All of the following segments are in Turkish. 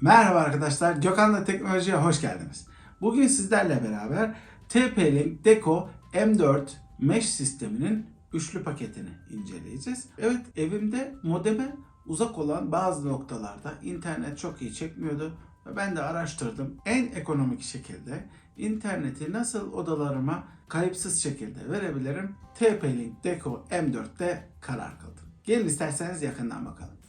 Merhaba arkadaşlar, Gökhan'la Teknoloji'ye hoş geldiniz. Bugün sizlerle beraber TP-Link Deco M4 Mesh sisteminin üçlü paketini inceleyeceğiz. Evet, evimde modeme uzak olan bazı noktalarda internet çok iyi çekmiyordu. Ve ben de araştırdım. En ekonomik şekilde interneti nasıl odalarıma kayıpsız şekilde verebilirim? TP-Link Deco M4'te karar kıldım. Gelin isterseniz yakından bakalım.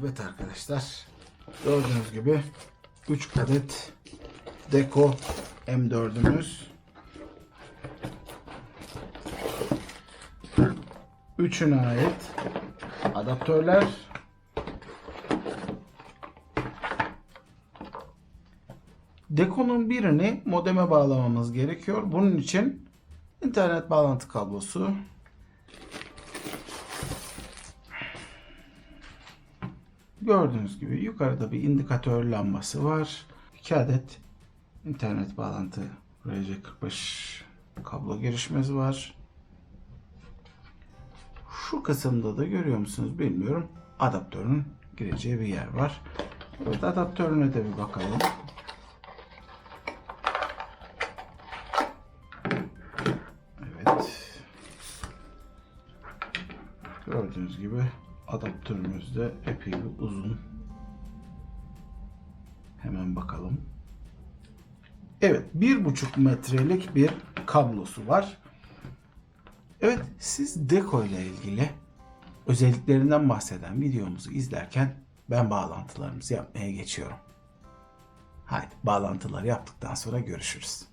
Evet arkadaşlar. Gördüğünüz gibi 3 adet Deco M4'ümüz. Üçüne ait adaptörler. Deco'nun birini modeme bağlamamız gerekiyor. Bunun için internet bağlantı kablosu, Gördüğünüz gibi yukarıda bir indikatör lambası var. 2 adet internet bağlantı RJ45 kablo girişimiz var. Şu kısımda da görüyor musunuz bilmiyorum. Adaptörün gireceği bir yer var. Evet adaptörüne de bir bakalım. Evet. Gördüğünüz gibi adaptörümüz de epey bir uzun. Hemen bakalım. Evet, bir buçuk metrelik bir kablosu var. Evet, siz Deco ile ilgili özelliklerinden bahseden videomuzu izlerken ben bağlantılarımızı yapmaya geçiyorum. Haydi bağlantıları yaptıktan sonra görüşürüz.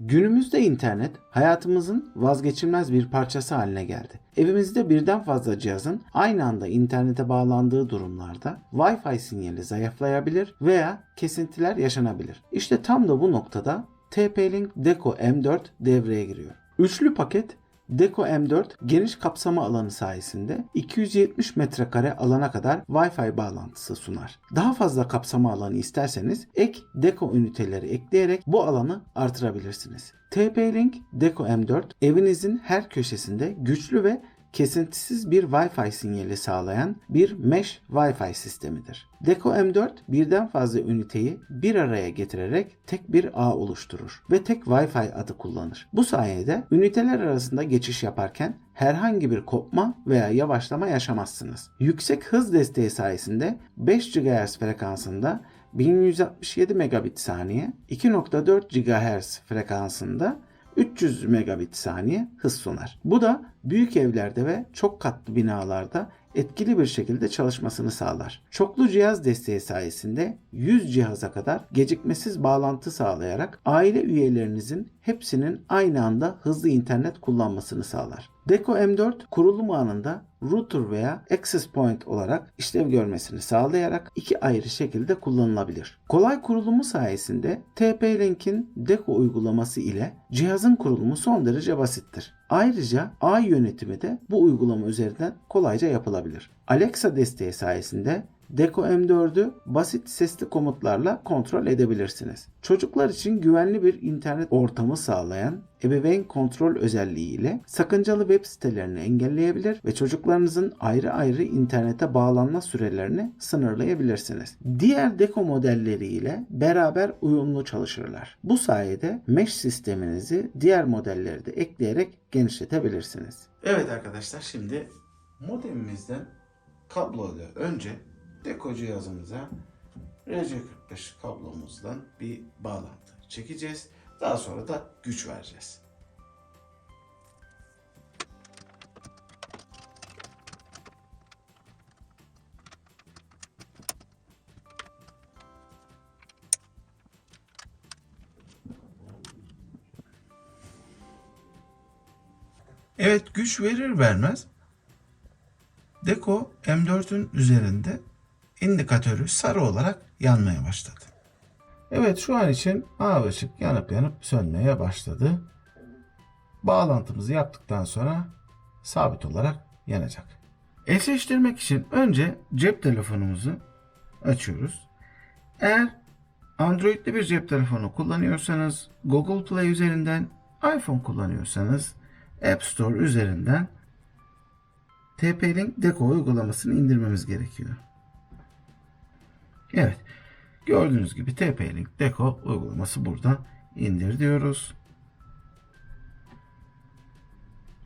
Günümüzde internet hayatımızın vazgeçilmez bir parçası haline geldi. Evimizde birden fazla cihazın aynı anda internete bağlandığı durumlarda Wi-Fi sinyali zayıflayabilir veya kesintiler yaşanabilir. İşte tam da bu noktada TP-Link Deco M4 devreye giriyor. Üçlü paket Deco M4 geniş kapsama alanı sayesinde 270 metrekare alana kadar Wi-Fi bağlantısı sunar. Daha fazla kapsama alanı isterseniz ek Deco üniteleri ekleyerek bu alanı artırabilirsiniz. TP-Link Deco M4 evinizin her köşesinde güçlü ve kesintisiz bir Wi-Fi sinyali sağlayan bir mesh Wi-Fi sistemidir. Deco M4 birden fazla üniteyi bir araya getirerek tek bir ağ oluşturur ve tek Wi-Fi adı kullanır. Bu sayede üniteler arasında geçiş yaparken herhangi bir kopma veya yavaşlama yaşamazsınız. Yüksek hız desteği sayesinde 5 GHz frekansında 1167 megabit saniye, 2.4 GHz frekansında 300 megabit saniye hız sunar. Bu da büyük evlerde ve çok katlı binalarda etkili bir şekilde çalışmasını sağlar. Çoklu cihaz desteği sayesinde 100 cihaza kadar gecikmesiz bağlantı sağlayarak aile üyelerinizin hepsinin aynı anda hızlı internet kullanmasını sağlar. Deco M4 kurulum anında router veya access point olarak işlev görmesini sağlayarak iki ayrı şekilde kullanılabilir. Kolay kurulumu sayesinde TP-Link'in Deco uygulaması ile cihazın kurulumu son derece basittir. Ayrıca ağ yönetimi de bu uygulama üzerinden kolayca yapılabilir. Alexa desteği sayesinde Deco M4'ü basit sesli komutlarla kontrol edebilirsiniz. Çocuklar için güvenli bir internet ortamı sağlayan ebeveyn kontrol özelliği ile sakıncalı web sitelerini engelleyebilir ve çocuklarınızın ayrı ayrı internete bağlanma sürelerini sınırlayabilirsiniz. Diğer Deco modelleri ile beraber uyumlu çalışırlar. Bu sayede mesh sisteminizi diğer modelleri de ekleyerek genişletebilirsiniz. Evet arkadaşlar şimdi modemimizden kabloyla önce Deco cihazımıza RC45 kablomuzdan bir bağlantı çekeceğiz. Daha sonra da güç vereceğiz. Evet güç verir vermez Deco M4'ün üzerinde indikatörü sarı olarak yanmaya başladı. Evet şu an için mavi ışık yanıp yanıp sönmeye başladı. Bağlantımızı yaptıktan sonra sabit olarak yanacak. Eşleştirmek için önce cep telefonumuzu açıyoruz. Eğer Android'li bir cep telefonu kullanıyorsanız Google Play üzerinden, iPhone kullanıyorsanız App Store üzerinden TP-Link Deco uygulamasını indirmemiz gerekiyor. Evet. Gördüğünüz gibi TP-Link Deco uygulaması burada. İndir diyoruz.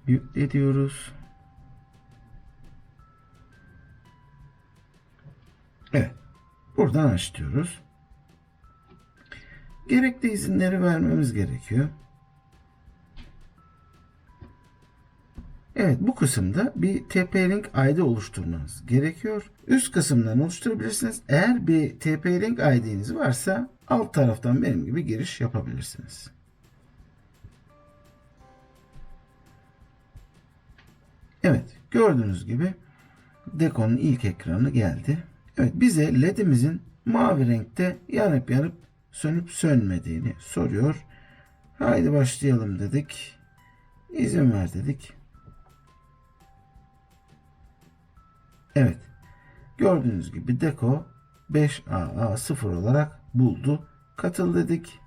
Yükle diyoruz. Evet. Buradan aç diyoruz. Gerekli izinleri vermemiz gerekiyor. Evet bu kısımda bir TP-Link ID oluşturmanız gerekiyor. Üst kısımdan oluşturabilirsiniz. Eğer bir TP-Link ID'niz varsa alt taraftan benim gibi giriş yapabilirsiniz. Evet gördüğünüz gibi Deco'nun ilk ekranı geldi. Evet bize ledimizin mavi renkte yanıp yanıp sönüp sönmediğini soruyor. Haydi başlayalım dedik. İzin ver dedik. Evet. Gördüğünüz gibi Deco 5AA0 olarak buldu. Katıl dedik.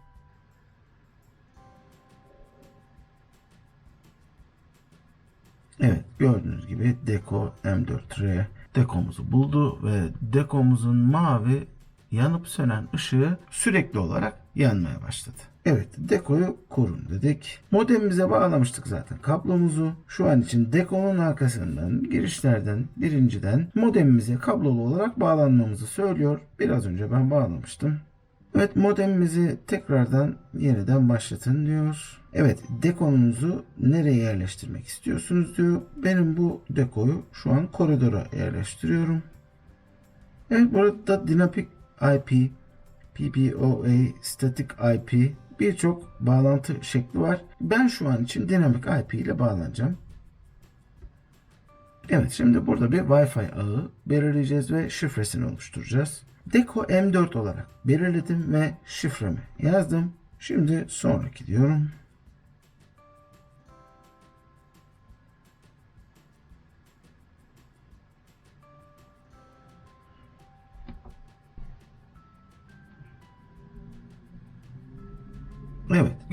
Evet gördüğünüz gibi Deco M4R Deco'muzu buldu ve Deco'muzun mavi yanıp sönen ışığı sürekli olarak yanmaya başladı. Evet Deco'yu kurun dedik. Modemimize bağlamıştık zaten kablomuzu. Şu an için Deco'nun arkasından girişlerden birinciden modemimize kablolu olarak bağlanmamızı söylüyor. Biraz önce ben bağlamıştım. Evet modemimizi tekrardan yeniden başlatın diyor. Evet dekonunuzu nereye yerleştirmek istiyorsunuz diyor. Benim bu dekoyu şu an koridora yerleştiriyorum. Evet burada dinamik IP, PPOA, static IP birçok bağlantı şekli var. Ben şu an için dinamik IP ile bağlanacağım. Evet şimdi burada bir Wi-Fi ağı belirleyeceğiz ve şifresini oluşturacağız. Deco M4 olarak belirledim ve şifremi yazdım. Şimdi sonraki diyorum.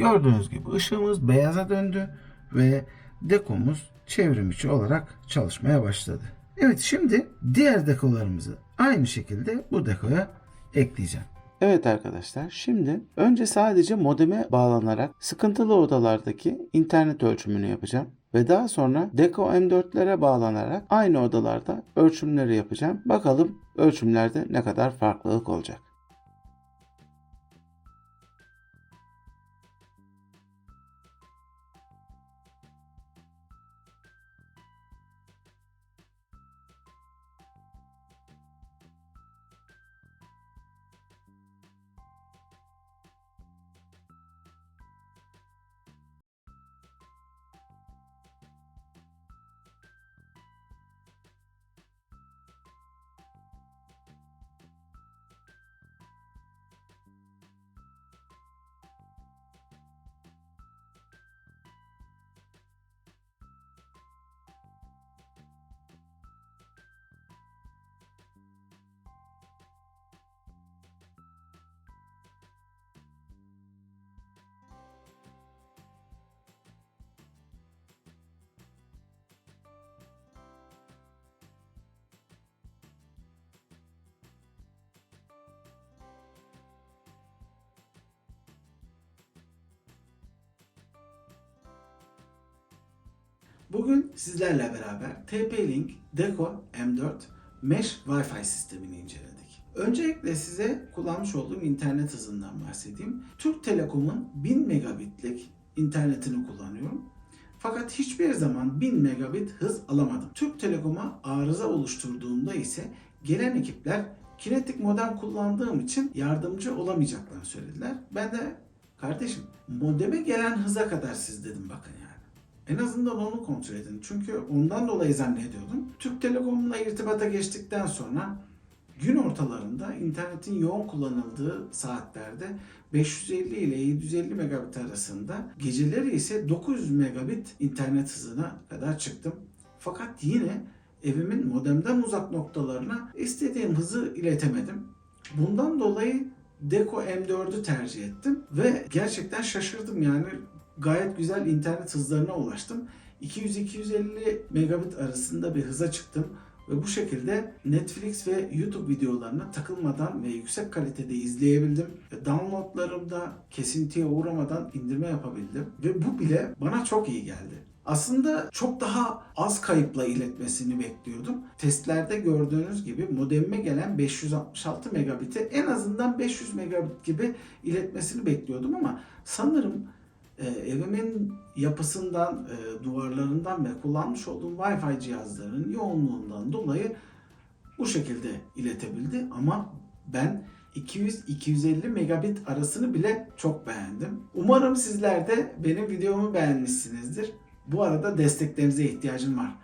Gördüğünüz gibi ışığımız beyaza döndü ve dekomuz çevrim içi olarak çalışmaya başladı. Evet şimdi diğer dekolarımızı aynı şekilde bu dekoya ekleyeceğim. Evet arkadaşlar şimdi önce sadece modeme bağlanarak sıkıntılı odalardaki internet ölçümünü yapacağım. Ve daha sonra Deco M4'lere bağlanarak aynı odalarda ölçümleri yapacağım. Bakalım ölçümlerde ne kadar farklılık olacak. Bugün sizlerle beraber TP-Link Deco M4 Mesh Wi-Fi sistemini inceledik. Öncelikle size kullanmış olduğum internet hızından bahsedeyim. Türk Telekom'un 1000 megabitlik internetini kullanıyorum. Fakat hiçbir zaman 1000 megabit hız alamadım. Türk Telekom'a arıza oluşturduğumda ise gelen ekipler kinetik modem kullandığım için yardımcı olamayacaklarını söylediler. Ben de kardeşim modeme gelen hıza kadar siz dedim bakın. En azından onu kontrol edin. Çünkü ondan dolayı zannediyordum. Türk Telekom'la irtibata geçtikten sonra gün ortalarında internetin yoğun kullanıldığı saatlerde 550 ile 750 megabit arasında geceleri ise 900 megabit internet hızına kadar çıktım. Fakat yine evimin modemden uzak noktalarına istediğim hızı iletemedim. Bundan dolayı Deco M4'ü tercih ettim ve gerçekten şaşırdım yani gayet güzel internet hızlarına ulaştım. 200-250 megabit arasında bir hıza çıktım ve bu şekilde Netflix ve YouTube videolarını takılmadan ve yüksek kalitede izleyebildim. Downloadlarımda kesintiye uğramadan indirme yapabildim ve bu bile bana çok iyi geldi. Aslında çok daha az kayıpla iletmesini bekliyordum. Testlerde gördüğünüz gibi modemime gelen 566 megabit'i en azından 500 megabit gibi iletmesini bekliyordum ama sanırım e, evimin yapısından, e, duvarlarından ve kullanmış olduğum Wi-Fi cihazlarının yoğunluğundan dolayı bu şekilde iletebildi ama ben 200-250 megabit arasını bile çok beğendim. Umarım sizler de benim videomu beğenmişsinizdir. Bu arada desteklerinize ihtiyacım var.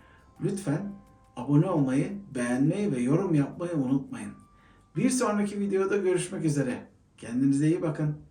Lütfen abone olmayı, beğenmeyi ve yorum yapmayı unutmayın. Bir sonraki videoda görüşmek üzere. Kendinize iyi bakın.